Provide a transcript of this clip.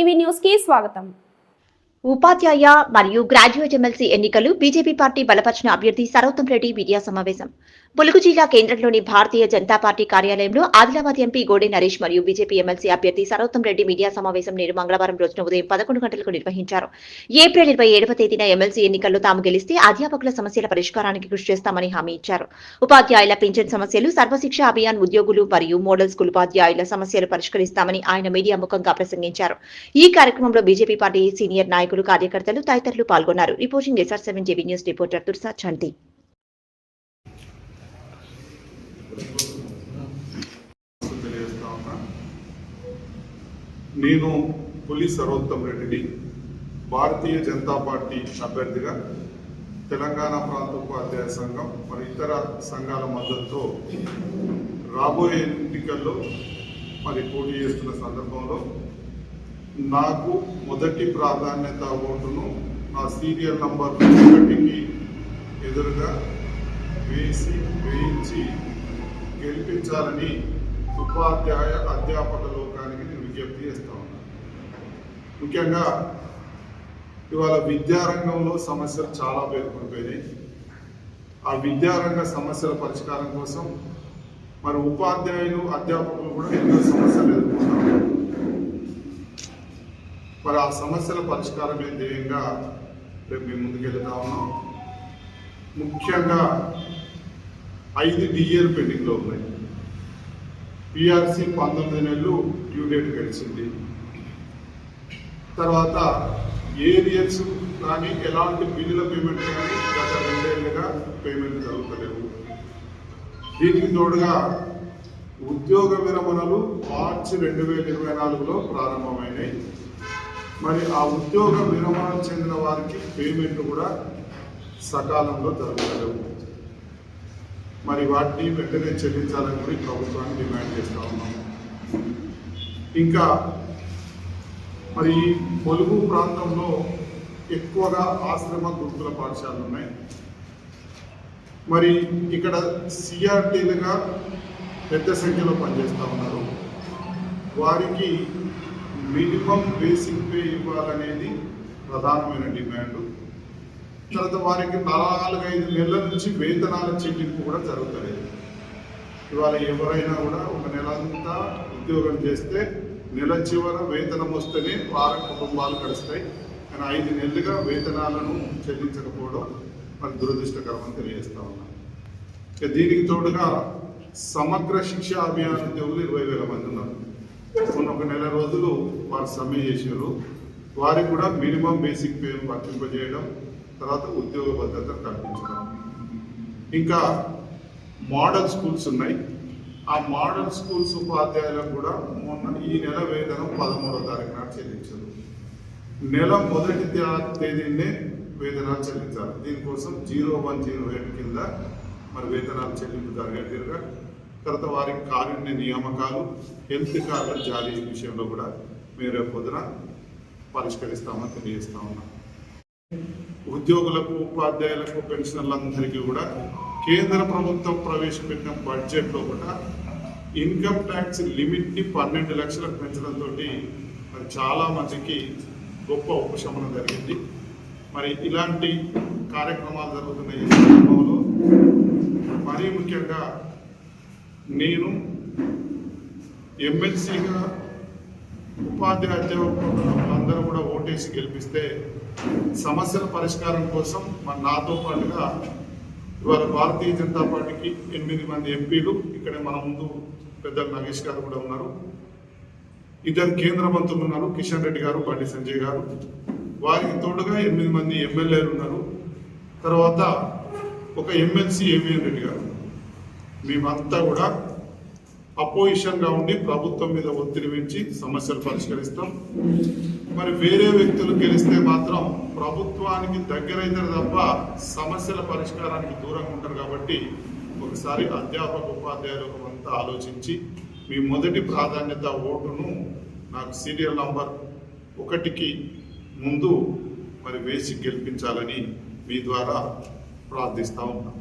TV న్యూస్కి స్వాగతం. ఉపాధ్యాయ మరియు గ్రాడ్యుయేట్ ఎమ్మెల్సీ ఎన్నికలు బీజేపీ పార్టీ బలపరిచిన అభ్యర్థి సరోత్తం రెడ్డి మీడియా సమావేశం. ములుగు జిల్లా కేంద్రంలోని భారతీయ జనతా పార్టీ కార్యాలయంలో ఆదిలాబాద్ ఎంపీ గోడే నరేష్ మరియు బీజేపీ ఎమ్మెల్సీ అభ్యర్థి సరోత్తం రెడ్డి మీడియా సమావేశం నేడు మంగళవారం రోజున ఉదయం పదకొండు గంటలకు నిర్వహించారు. ఏప్రిల్ ఇరవై ఏడవ తేదీన ఎమ్మెల్సీ ఎన్నికల్లో తాము గెలిస్తే అధ్యాపకుల సమస్యల పరిష్కారానికి కృషి చేస్తామని హామీ ఇచ్చారు. ఉపాధ్యాయుల పింఛన్ సమస్యలు సర్వశిక్ష అభియాన్ ఉద్యోగులు మరియు మోడల్ స్కూల్ ఉపాధ్యాయుల సమస్యలు పరిష్కరిస్తామని ఆయన మీడియా ముఖంగా ప్రసంగించారు. ఈ కార్యక్రమంలో బీజేపీ పార్టీ సీనియర్ నాయకులు కార్యకర్తలు తదితరులు పాల్గొన్నారు. Reporting SR seven JB news reporter Tursa Chanti తెలియజేస్తా ఉన్నా నేను పులి సర్వోత్తమ్ రెడ్డిని భారతీయ జనతా పార్టీ అభ్యర్థిగా తెలంగాణ ప్రాంత ఉపాధ్యాయ సంఘం మరి ఇతర సంఘాల మద్దతుతో రాబోయే ఎన్నికల్లో మరి పోటీ చేస్తున్న సందర్భంలో నాకు మొదటి ప్రాధాన్యత ఓటును నా సీరియల్ నంబర్ ఒకటికి ఎదురుగా వేసి వేయించి గెలిపించాలని ఉపాధ్యాయ అధ్యాపక లోకానికి నేను విజ్ఞప్తి చేస్తా ఉన్నాను ముఖ్యంగా ఇవాళ విద్యారంగంలో సమస్యలు చాలా పేర్కొనిపోయినాయి. ఆ విద్యారంగ సమస్యల పరిష్కారం కోసం మరి ఉపాధ్యాయులు అధ్యాపకులు కూడా ఎన్నో సమస్యలు ఎదుర్కొంటారు మరి ఆ సమస్యల పరిష్కారమే ధ్యేయంగా రేపు మేము ముందుకెళ్తా ఉన్నాం. ముఖ్యంగా ఐదు డిఏలు పెండింగ్లో ఉన్నాయి. పిఆర్సి పంతొమ్మిది నెలలు డ్యూ డేట్ గడిచింది. తర్వాత ఏరియర్స్ కానీ ఎలాంటి బిల్లుల పేమెంట్ కానీ గత రెండేళ్ళుగా పేమెంట్ జరుగుతలేవు. దీనికి తోడుగా ఉద్యోగ విరమణలు మార్చి రెండు వేల ఇరవై నాలుగులో ప్రారంభమైనాయి. మరి ఆ ఉద్యోగ విరమణ చెందిన వారికి పేమెంట్ కూడా సకాలంలో జరుగుతలేవు. మరి వాటిని వెంటనే చెల్లించాలని కూడా ఈ ప్రభుత్వాన్ని డిమాండ్ చేస్తూ ఉన్నాం ఇంకా మరి పొలుగు ప్రాంతంలో ఎక్కువగా ఆశ్రమ గురుకుల పాఠశాలలు ఉన్నాయి. మరి ఇక్కడ సిఆర్టీలుగా పెద్ద సంఖ్యలో పనిచేస్తూ ఉన్నారు. వారికి మినిమం బేసిక్ పే ఇవ్వాలనేది ప్రధానమైన డిమాండ్. తర్వాత వారికి నాలుగైదు నెలల నుంచి వేతనాల చెల్లింపు కూడా జరుగుతలేదు. ఇవాళ ఎవరైనా కూడా ఒక నెల అంతా ఉద్యోగం చేస్తే నెల చివర వేతనం వస్తేనే వారి కుటుంబాలు గడుస్తాయి. కానీ ఐదు నెలలుగా వేతనాలను చెల్లించకపోవడం మరి దురదృష్టకరమని తెలియజేస్తా ఉన్నాం. ఇక దీనికి తోడుగా సమగ్ర శిక్ష అభియాన్ ఉద్యోగులు ఇరవై వేల మంది ఉన్నారు. మొన్న ఒక నెల రోజులు వారు సమ్మె చేసారు వారికి కూడా మినిమం బేసిక్ పే వర్తింపజేయడం తర్వాత ఉద్యోగ భద్రత కల్పించడం. ఇంకా మోడల్ స్కూల్స్ ఉన్నాయి. ఆ మోడల్ స్కూల్స్ ఉపాధ్యాయులకు కూడా మొన్న ఈ నెల వేతనం పదమూడో తారీఖు నాడు చెల్లించారు. నెల మొదటి తేదీనే వేతనాలు చెల్లించాలి దీనికోసం జీరో వన్ జీరో ఎయిట్ కింద మరి వేతనాలు చెల్లింపు జరిగేట్టుగా తర్వాత వారికి కారుణ్య నియామకాలు హెల్త్ కార్డుల జారీ విషయంలో కూడా మీరు రేపు పొద్దున పరిష్కరిస్తామని తెలియజేస్తా ఉన్నాం. ఉద్యోగులకు ఉపాధ్యాయులకు పెన్షనర్లందరికీ కూడా కేంద్ర ప్రభుత్వం ప్రవేశపెట్టిన బడ్జెట్లో కూడా ఇన్కమ్ ట్యాక్స్ లిమిట్ని పన్నెండు లక్షలకు పెంచడంతో మరి చాలామందికి గొప్ప ఉపశమనం జరిగింది. మరి ఇలాంటి కార్యక్రమాలు జరుగుతున్న ఈ సందర్భంలో మరీ ముఖ్యంగా నేను ఎమ్మెల్సీగా ఉపాధ్యాయ అధ్యాపకులు అందరూ కూడా ఓటేసి గెలిపిస్తే సమస్యల పరిష్కారం కోసం మన నాతో పాటుగా ఇవాళ భారతీయ జనతా పార్టీకి ఎనిమిది మంది ఎంపీలు ఇక్కడ మన ముందు పెద్ద నాగేష్ గారు కూడా ఉన్నారు. ఇద్దరు కేంద్ర మంత్రులు ఉన్నారు కిషన్ రెడ్డి గారు బండి సంజయ్ గారు. వారికి తోడుగా ఎనిమిది మంది ఎమ్మెల్యేలు ఉన్నారు. తర్వాత ఒక ఎమ్మెల్సీ ఏవిఎన్ రెడ్డి గారు. మేమంతా కూడా అపోజిషన్గా ఉండి ప్రభుత్వం మీద ఒత్తిడి పెంచి సమస్యలు పరిష్కరిస్తాం. మరి వేరే వ్యక్తులు గెలిస్తే మాత్రం ప్రభుత్వానికి దగ్గరైతారు తప్ప సమస్యల పరిష్కారానికి దూరంగా ఉంటారు కాబట్టి ఒకసారి అధ్యాపక ఉపాధ్యాయులకు అంతా ఆలోచించి మీ మొదటి ప్రాధాన్యత ఓటును నాకు సీరియల్ నంబర్ ఒకటికి ముందు మరి వేసి గెలిపించాలని మీ ద్వారా ప్రార్థిస్తా ఉన్నాం.